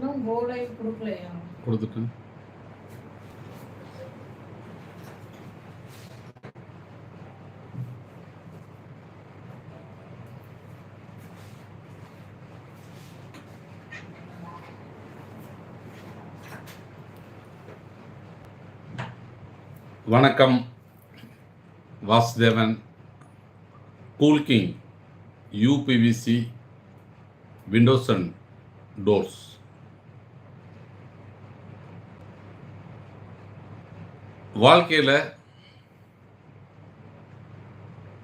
இன்னும் கோலை கொடுக்கலையா? கொடுத்துட்டேன். வணக்கம். Vasudevan cool king UPVC windows and doors வாழ்க்கையில்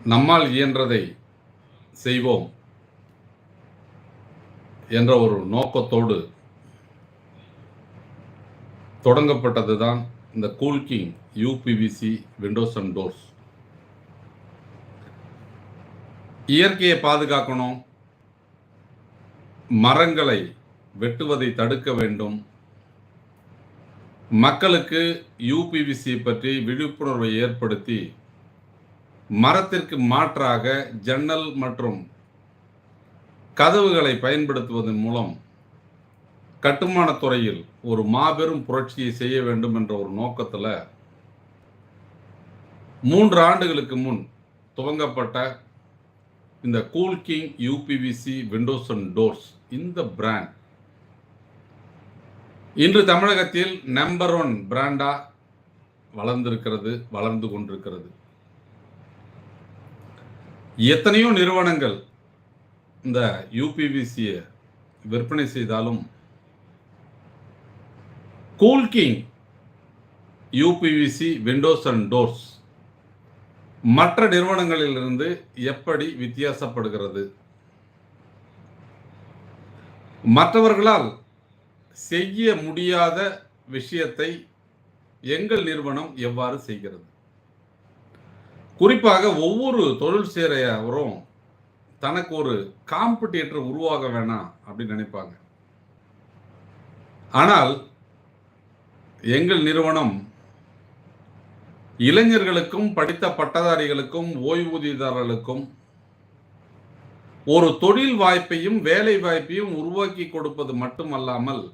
நம்மால் இயன்றதை செய்வோம் என்ற ஒரு நோக்கத்தோடு தொடங்கப்பட்டது தான் இந்த cool king UPVC windows and doors. இயற்கையை பாதுகாக்கணும் மரங்களை வெட்டுவதை தடுக்க வேண்டும் மக்களுக்கு யூபிவிசி பற்றி விழிப்புணர்வை ஏற்படுத்தி மரத்திற்கு மாற்றாக ஜன்னல் மற்றும் கதவுகளை பயன்படுத்துவதன் மூலம் கட்டுமானத் துறையில் ஒரு மாபெரும் புரட்சியை செய்ய வேண்டும் என்ற ஒரு நோக்கத்தில் மூன்று ஆண்டுகளுக்கு முன் துவங்கப்பட்ட இந்த cool king UPVC windows and doors இந்த பிராண்ட் இன்று தமிழகத்தில் நம்பர் ஒன் பிராண்டா வளர்ந்திருக்கிறது வளர்ந்து கொண்டிருக்கிறது. எத்தனையோ நிறுவனங்கள் இந்த யூபிவிசியை விற்பனை செய்தாலும் Cool King UPVC windows and doors மற்ற நிறுவனங்களிலிருந்து எப்படி வித்தியாசப்படுகிறது? மற்றவர்களால் செய்ய முடியாத விஷயத்தை எங்கள் நிறுவனம் எவ்வாறு செய்கிறது? குறிப்பாக ஒவ்வொரு தொழில் சேரையவரும் தனக்கு ஒரு காம்படிட்டர் உருவாக வேணாம் அப்படின்னு நினைப்பாங்க. ஆனால் எங்கள் நிறுவனம் இளைஞர்களுக்கும் படித்த பட்டதாரிகளுக்கும் ஓய்வூதியதாரர்களுக்கும் ஒரு தொழில் வாய்ப்பையும் வேலை வாய்ப்பையும் உருவாக்கி கொடுப்பது மட்டுமல்லாமல்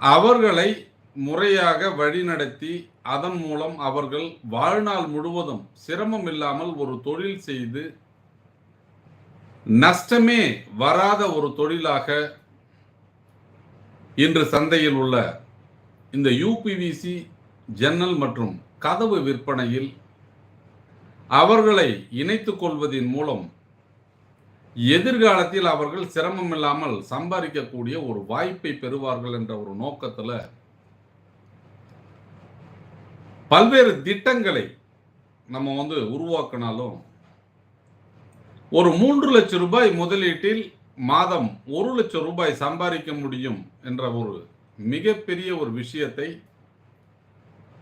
அவர்களை முறையாக வழிநடத்தி அதன் மூலம் அவர்கள் வாழ்நாள் முழுவதும் சிரமம் இல்லாமல் ஒரு தொழில் செய்து நஷ்டமே வராத ஒரு தொழிலாக இன்று சந்தையில் உள்ள இந்த யூபிவிசி ஜன்னல் மற்றும் கதவு விற்பனையில் அவர்களை இணைத்துக் கொள்வதன் மூலம் எதிர்காலத்தில் அவர்கள் சிரமம் இல்லாமல் சம்பாதிக்கக்கூடிய ஒரு வாய்ப்பை பெறுவார்கள் என்ற ஒரு நோக்கத்தில் பல்வேறு திட்டங்களை நம்ம வந்து உருவாக்கினாலும் ஒரு மூன்று லட்சம் ரூபாய் முதலீட்டில் மாதம் ஒரு லட்சம் ரூபாய் சம்பாதிக்க முடியும் என்ற ஒரு மிகப்பெரிய ஒரு விஷயத்தை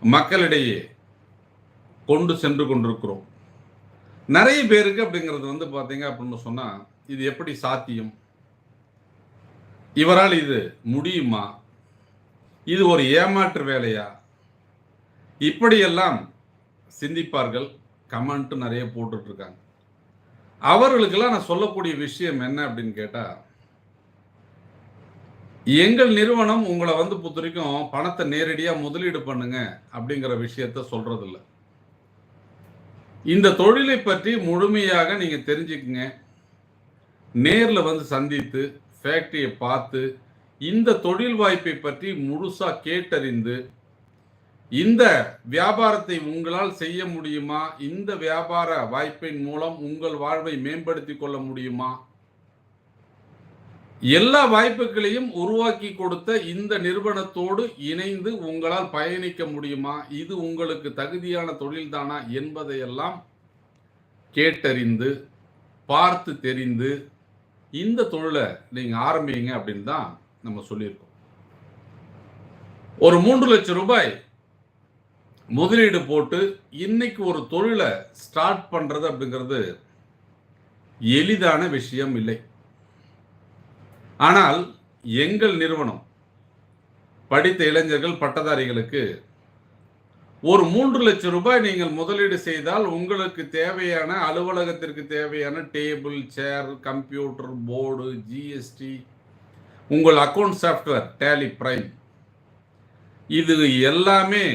மக்களிடையே கொண்டு சென்று கொண்டிருக்கிறோம். நிறைய பேருக்கு அப்படிங்கிறது வந்து பார்த்தீங்க அப்படின்னு சொன்னால் இது எப்படி சாத்தியம்? இவரால் இது முடியுமா? இது ஒரு ஏமாற்று வேலையா? இப்படியெல்லாம் சிந்திப்பார்கள் கமெண்ட்டு நிறைய போட்டுட்ருக்காங்க. அவர்களுக்கெல்லாம் நான் சொல்லக்கூடிய விஷயம் என்ன அப்படின்னு கேட்டால் எங்கள் நிறுவனம் உங்களை வந்து பொறுத்த வரைக்கும் பணத்தை நேரடியாக முதலீடு பண்ணுங்க அப்படிங்கிற விஷயத்த சொல்கிறதில்ல இந்த தொழிலை பற்றி முழுமையாக நீங்கள் தெரிஞ்சுக்குங்க. நேரில் வந்து சந்தித்து ஃபேக்டரியை பார்த்து இந்த தொழில் வாய்ப்பை பற்றி முழுசாக கேட்டறிந்து இந்த வியாபாரத்தை உங்களால் செய்ய முடியுமா? இந்த வியாபார வாய்ப்பின் மூலம் உங்கள் வாழ்வை மேம்படுத்தி கொள்ள முடியுமா? எல்லா வாய்ப்புகளையும் உருவாக்கி கொடுத்த இந்த நிறுவனத்தோடு இணைந்து உங்களால் பயணிக்க முடியுமா? இது உங்களுக்கு தகுதியான தொழில்தானா என்பதையெல்லாம் கேட்டறிந்து பார்த்து தெரிந்து இந்த தொழிலை நீங்கள் ஆரம்பிங்க அப்படின்னு தான் நம்ம சொல்லியிருக்கோம். ஒரு மூன்று லட்சம் ரூபாய் முதலீடு போட்டு இன்னைக்கு ஒரு தொழிலை ஸ்டார்ட் பண்ணுறது அப்படிங்கிறது எளிதான விஷயம் இல்லை. ஆனால் எங்கள் நிறுவனம் படித்த இளைஞர்கள் பட்டதாரிகளுக்கு ஒரு மூன்று லட்சம் ரூபாய் நீங்கள் முதலீடு செய்தால் உங்களுக்கு தேவையான அலுவலகத்திற்கு தேவையான table chair computer board GST உங்கள் அக்கவுண்ட் சாஃப்ட்வேர் டேலி பிரைம். இது எல்லாமே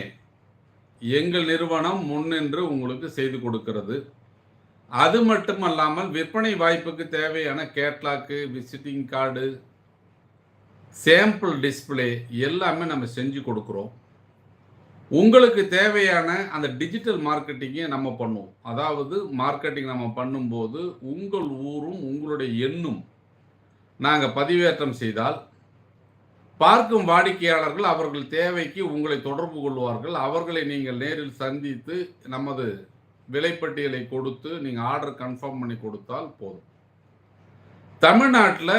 எங்கள் நிறுவனம் முன்னின்று உங்களுக்கு செய்து கொடுக்கிறது. அது மட்டுமல்லாமல் விற்பனை வாய்ப்புக்கு தேவையான catalogue visiting card sample display எல்லாமே நம்ம செஞ்சு கொடுக்குறோம். உங்களுக்கு தேவையான அந்த டிஜிட்டல் மார்க்கெட்டிங்கை நம்ம பண்ணுவோம். அதாவது மார்க்கெட்டிங் நம்ம பண்ணும்போது உங்கள் ஊரும் உங்களுடைய எண்ணும் நாங்கள் பதிவேற்றம் செய்தால் பார்க்கும் வாடிக்கையாளர்கள் அவர்கள் தேவைக்கு உங்களை தொடர்பு கொள்வார்கள். அவர்களை நீங்கள் நேரில் சந்தித்து நமது விலைப்பட்டியலை கொடுத்து நீங்கள் ஆர்டர் கன்ஃபார்ம் பண்ணி கொடுத்தால் போதும். தமிழ்நாட்டில்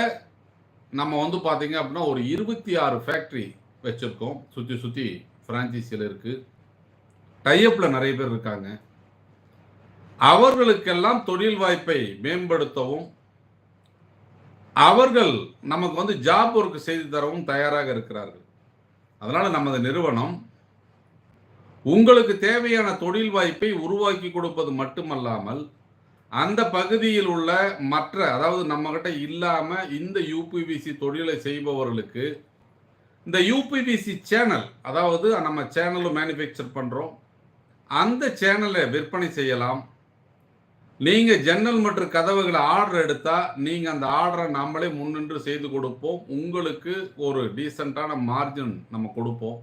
நம்ம வந்து பார்த்தீங்க அப்படின்னா ஒரு இருபத்தி ஆறு ஃபேக்ட்ரி வச்சுருக்கோம். சுற்றி சுற்றி ஃப்ரான்ச்சைஸில் இருக்குது டையப்பில் நிறைய பேர் இருக்காங்க. அவர்களுக்கெல்லாம் தொழில் வாய்ப்பை மேம்படுத்தவும் அவர்கள் நமக்கு வந்து ஜாப் ஒர்க் செய்து தரவும் தயாராக இருக்கிறார்கள். அதனால் நமது நிறுவனம் உங்களுக்கு தேவையான தொழில் வாய்ப்பை உருவாக்கி கொடுப்பது மட்டுமல்லாமல் அந்த பகுதியில் உள்ள மற்ற அதாவது நம்மகிட்ட இல்லாமல் இந்த யூபிபிசி தொழிலை செய்பவர்களுக்கு இந்த யூபிபிசி சேனல் அதாவது நம்ம சேனலும் மேனுஃபேக்சர் பண்ணுறோம் அந்த சேனலை விற்பனை செய்யலாம். நீங்கள் ஜன்னல் மற்றும் கதவுகளை ஆர்டர் எடுத்தால் நீங்கள் அந்த ஆர்டரை நம்மளே முன்னின்று செய்து கொடுப்போம். உங்களுக்கு ஒரு டீசெண்டான மார்ஜின் நம்ம கொடுப்போம்.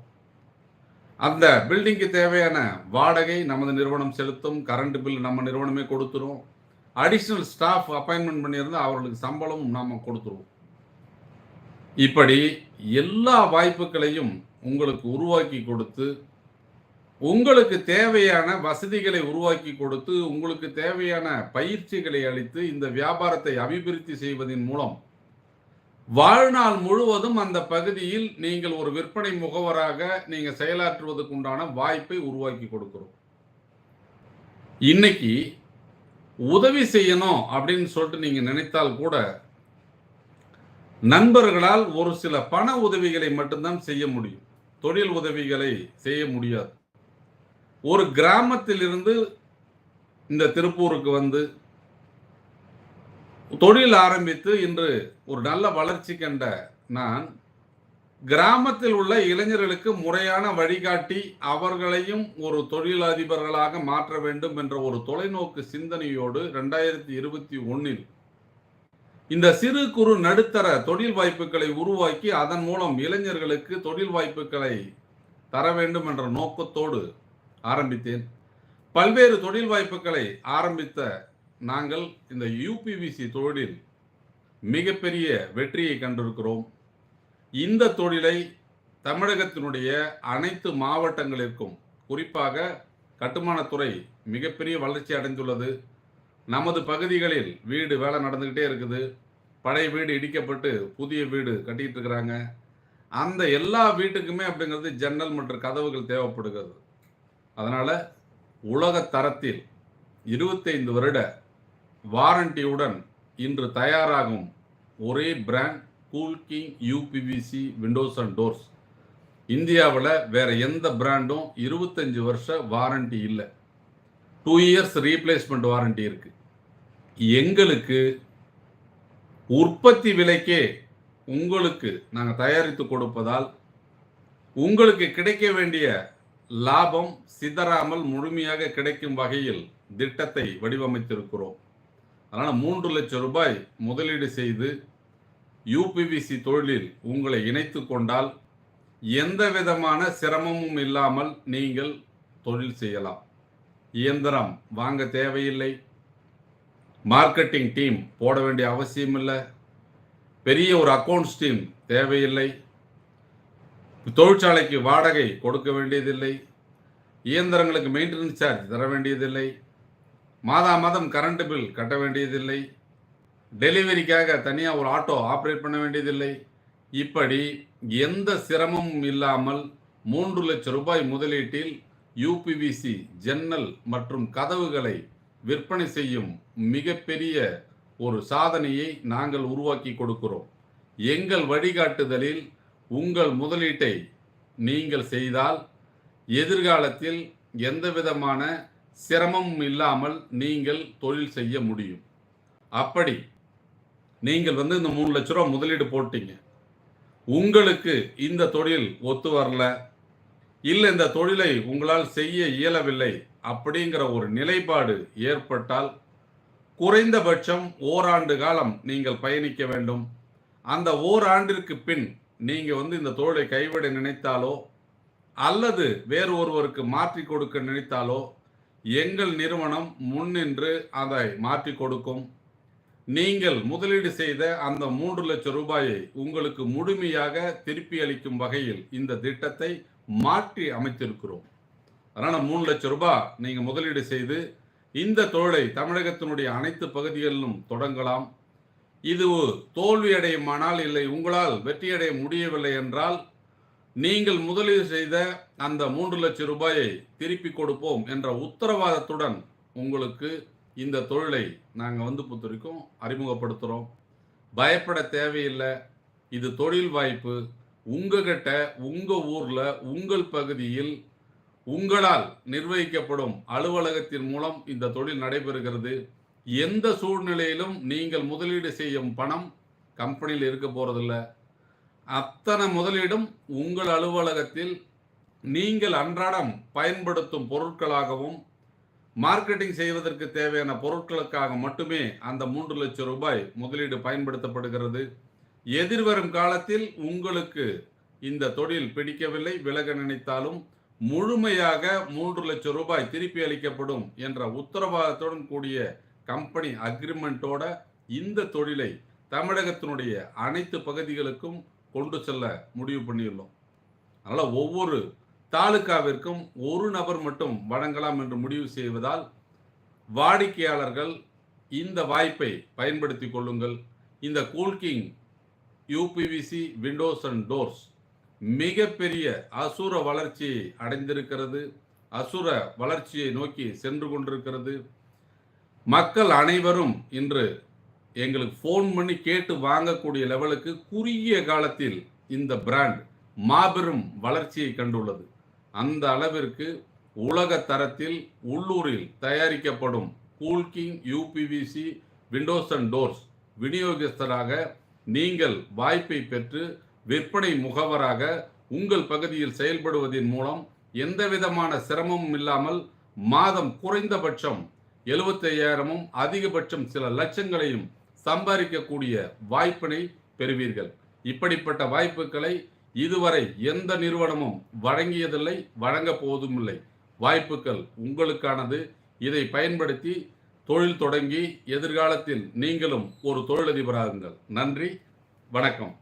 அந்த பில்டிங்க்கு தேவையான வாடகை நமது நிறுவனம் செலுத்தும் கரண்ட் பில் நம்ம நிறுவனமே கொடுத்துரும். அடிஷ்னல் ஸ்டாஃப் அப்பாயின்மெண்ட் பண்ணியிருந்தா அவர்களுக்கு சம்பளமும் நாம் கொடுத்துருவோம். இப்படி எல்லா வாய்ப்புகளையும் உங்களுக்கு உருவாக்கி கொடுத்து உங்களுக்கு தேவையான வசதிகளை உருவாக்கி கொடுத்து உங்களுக்கு தேவையான பயிற்சிகளை அளித்து இந்த வியாபாரத்தை அபிவிருத்தி செய்வதன் மூலம் வாழ்நாள் முழுவதும் அந்த பகுதியில் நீங்கள் ஒரு விற்பனை முகவராக நீங்கள் செயலாற்றுவதற்கு உண்டான வாய்ப்பை உருவாக்கி கொடுக்குறோம். இன்னைக்கு உதவி செய்யணும் அப்படின்னு சொல்லிட்டு நீங்கள் நினைத்தால் கூட நண்பர்களால் ஒரு சில பண உதவிகளை மட்டும்தான் செய்ய முடியும். தொழில் உதவிகளை செய்ய முடியாது. ஒரு கிராமத்தில் இருந்து இந்த திருப்பூருக்கு வந்து தொழில் ஆரம்பித்து இன்று ஒரு நல்ல வளர்ச்சி கண்ட நான் கிராமத்தில் உள்ள இளைஞர்களுக்கு முறையான வழிகாட்டி அவர்களையும் ஒரு தொழிலதிபர்களாக மாற்ற வேண்டும் என்ற ஒரு தொலைநோக்கு சிந்தனையோடு ரெண்டாயிரத்தி இருபத்தி ஒன்னில் இந்த சிறு குறு நடுத்தர தொழில் வாய்ப்புகளை உருவாக்கி அதன் மூலம் இளைஞர்களுக்கு தொழில் வாய்ப்புகளை தர வேண்டும் என்ற நோக்கத்தோடு ஆரம்பித்தேன். பல்வேறு தொழில் வாய்ப்புகளை ஆரம்பித்த நாங்கள் இந்த யூபிவிசி தொழிலில் மிகப்பெரிய வெற்றியை கண்டிருக்கிறோம். இந்த தொழிலை தமிழகத்தினுடைய அனைத்து மாவட்டங்களிற்கும் குறிப்பாக கட்டுமானத்துறை மிகப்பெரிய வளர்ச்சி அடைந்துள்ளது. நமது பகுதிகளில் வீடு வேலை நடந்துக்கிட்டே இருக்குது. பழைய வீடு இடிக்கப்பட்டு புதிய வீடு கட்டிக்கிட்டு இருக்கிறாங்க அந்த எல்லா வீட்டுக்குமே அப்படிங்கிறது ஜன்னல் மற்றும் கதவுகள் தேவைப்படுகிறது. அதனால் உலக தரத்தில் இருபத்தைந்து வருட வாரண்டியுடன் இன்று தயாராகும் ஒரே brand Cool King UPVC windows and doors. இந்தியாவில் வேறு எந்த பிராண்டும் இருபத்தஞ்சு வருஷ வாரண்டி இல்லை. டூ இயர்ஸ் ரீப்ளேஸ்மெண்ட் வாரண்டி இருக்குது எங்களுக்கு உற்பத்தி விலைக்கே உங்களுக்கு நாங்கள் தயாரித்து கொடுப்பதால் உங்களுக்கு கிடைக்க வேண்டிய லாபம் சிதறாமல் முழுமையாக கிடைக்கும் வகையில் திட்டத்தை வடிவமைத்திருக்கிறோம். அதனால் மூன்று லட்சம் ரூபாய் முதலீடு செய்து யூபிவிசி தொழிலில் உங்களை இணைத்து கொண்டால் எந்த விதமான சிரமமும் இல்லாமல் நீங்கள் தொழில் செய்யலாம். இயந்திரம் வாங்க தேவையில்லை. மார்க்கெட்டிங் டீம் போட வேண்டிய அவசியம் இல்லை. பெரிய ஒரு அக்கௌண்ட்ஸ் டீம் தேவையில்லை. தொழிற்சாலைக்கு வாடகை கொடுக்க வேண்டியதில்லை. இயந்திரங்களுக்கு மெயின்டெனன்ஸ் சார்ஜ் தர வேண்டியதில்லை. மாதா மாதம் கரண்ட் பில் கட்ட வேண்டியதில்லை. டெலிவரிக்காக தனியாக ஒரு ஆட்டோ ஆப்ரேட் பண்ண வேண்டியதில்லை. இப்படி எந்த சிரமமும் இல்லாமல் மூன்று லட்சம் ரூபாய் முதலீட்டில் யூபிவிசி ஜன்னல் மற்றும் கதவுகளை விற்பனை செய்யும் மிகப்பெரிய ஒரு சாதனையை நாங்கள் உருவாக்கி கொடுக்கிறோம். எங்கள் வழிகாட்டுதலில் உங்கள் முதலீட்டை நீங்கள் செய்தால் எதிர்காலத்தில் எந்த விதமான சிரமம் இல்லாமல் நீங்கள் தொழில் செய்ய முடியும். அப்படி நீங்கள் வந்து இந்த மூணு லட்ச ரூபா முதலீடு போட்டீங்க. உங்களுக்கு இந்த தொழில் ஒத்து வரல. இல்லை இந்த தொழிலை உங்களால் செய்ய இயலவில்லை அப்படிங்கிற ஒரு நிலைப்பாடு ஏற்பட்டால் குறைந்தபட்சம் ஓராண்டு காலம் நீங்கள் பயணிக்க வேண்டும். அந்த ஓராண்டிற்கு பின் நீங்கள் வந்து இந்த தொழிலை கைவிட நினைத்தாலோ அல்லது வேறு ஒருவருக்கு மாற்றி கொடுக்க நினைத்தாலோ எங்கள் நிறுவனம் முன்னின்று அதை மாற்றி கொடுக்கும். நீங்கள் முதலீடு செய்த அந்த மூன்று லட்சம் ரூபாயை உங்களுக்கு முழுமையாக திருப்பி அளிக்கும் வகையில் இந்த திட்டத்தை மாற்றி அமைத்திருக்கிறோம். அதனால் மூணு லட்சம் ரூபாய் நீங்கள் முதலீடு செய்து இந்த தொழிலை தமிழகத்தினுடைய அனைத்து பகுதிகளிலும் தொடங்கலாம். இது தோல்வி அடையுமானால் இல்லை. உங்களால் வெற்றியடைய முடியவில்லை என்றால் நீங்கள் முதலீடு செய்த அந்த மூன்று லட்சம் ரூபாயை திருப்பி கொடுப்போம் என்ற உத்தரவாதத்துடன் உங்களுக்கு இந்த தொழிலை நாங்கள் வந்து பொறுத்தவரைக்கும் அறிமுகப்படுத்துகிறோம் பயப்பட தேவையில்லை. இது தொழில் வாய்ப்பு. உங்ககிட்ட உங்கள் ஊரில் உங்கள் பகுதியில் உங்களால் நிர்வகிக்கப்படும் அலுவலகத்தின் மூலம் இந்த தொழில் நடைபெறுகிறது. எந்த சூழ்நிலையிலும் நீங்கள் முதலீடு செய்யும் பணம் கம்பெனியில் இருக்க போகிறதில்லை அத்தனை முதலீடும் உங்கள் அலுவலகத்தில் நீங்கள் அன்றாடம் பயன்படுத்தும் பொருட்களாகவும் மார்க்கெட்டிங் செய்வதற்கு தேவையான பொருட்களுக்காக மட்டுமே அந்த மூன்று லட்சம் ரூபாய் முதலீடு பயன்படுத்தப்படுகிறது. எதிர்வரும் காலத்தில் உங்களுக்கு இந்த தொழில் பிடிக்கவில்லை விலக நினைத்தாலும் முழுமையாக மூன்று லட்சம் ரூபாய் திருப்பி அளிக்கப்படும் என்ற உத்தரவாதத்துடன் கூடிய கம்பெனி அக்ரிமெண்ட்டோட இந்த தொழிலை தமிழகத்தினுடைய அனைத்து பகுதிகளுக்கும் கொண்டு செல்ல முடிவு பண்ணியுள்ளோம். அதனால் ஒவ்வொரு தாலுகாவிற்கும் ஒரு நபர் மட்டும் வழங்கலாம் என்று முடிவு செய்வதால் வாடிக்கையாளர்கள் இந்த வாய்ப்பை பயன்படுத்தி கொள்ளுங்கள். இந்த Cool King UPVC windows and doors மிகப்பெரிய அசுர வளர்ச்சியை அடைந்திருக்கிறது. அசுர வளர்ச்சியை நோக்கி சென்று கொண்டிருக்கிறது. மக்கள் அனைவரும் இன்று எங்களுக்கு ஃபோன் பண்ணி கேட்டு வாங்கக்கூடிய லெவலுக்கு குறுகிய காலத்தில் இந்த பிராண்ட் மாபெரும் வளர்ச்சியை கண்டுள்ளது. அந்த அளவிற்கு உலக தரத்தில் உள்ளூரில் தயாரிக்கப்படும் Cool King UPVC windows and doors விநியோகஸ்தராக நீங்கள் வாய்ப்பை பெற்று விற்பனை முகவராக உங்கள் பகுதியில் செயல்படுவதன் மூலம் எந்த விதமான சிரமமும் இல்லாமல் மாதம் குறைந்தபட்சம் எழுபத்தையாயிரமும் அதிகபட்சம் சில லட்சங்களையும் சம்பாதிக்கக்கூடிய வாய்ப்பினை பெறுவீர்கள். இப்படிப்பட்ட வாய்ப்புகளை இதுவரை எந்த நிறுவனமும் வழங்கியதில்லை வழங்க போவதும் இல்லை வாய்ப்புகள் உங்களுக்கானது. இதை பயன்படுத்தி தொழில் தொடங்கி எதிர்காலத்தில் நீங்களும் ஒரு தொழிலதிபராகுங்கள். நன்றி வணக்கம்.